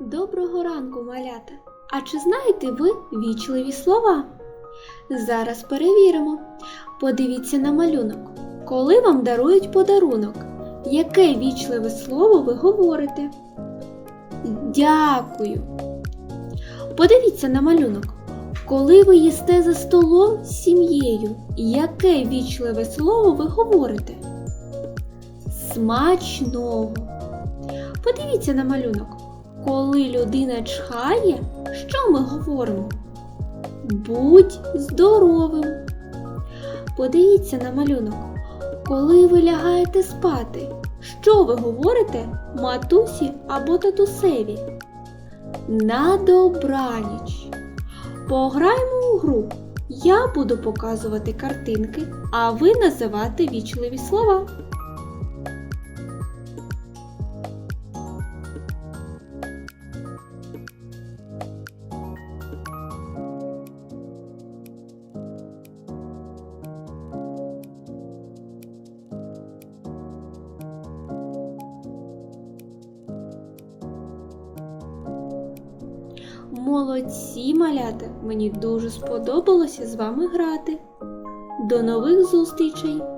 Доброго ранку, малята! А чи знаєте ви вічливі слова? Зараз перевіримо. Подивіться на малюнок. Коли вам дарують подарунок, яке вічливе слово ви говорите? Дякую. Подивіться на малюнок. Коли ви їсте за столом з сім'єю, яке вічливе слово ви говорите? Смачного. Подивіться на малюнок. Коли людина чхає, що ми говоримо? Будь здоровим. Подивіться на малюнок. Коли ви лягаєте спати, що ви говорите матусі або татусеві? На добраніч. Пограємо у гру. Я буду показувати картинки, а ви називати вічливі слова. Молодці, малята! Мені дуже сподобалося з вами грати. До нових зустрічей!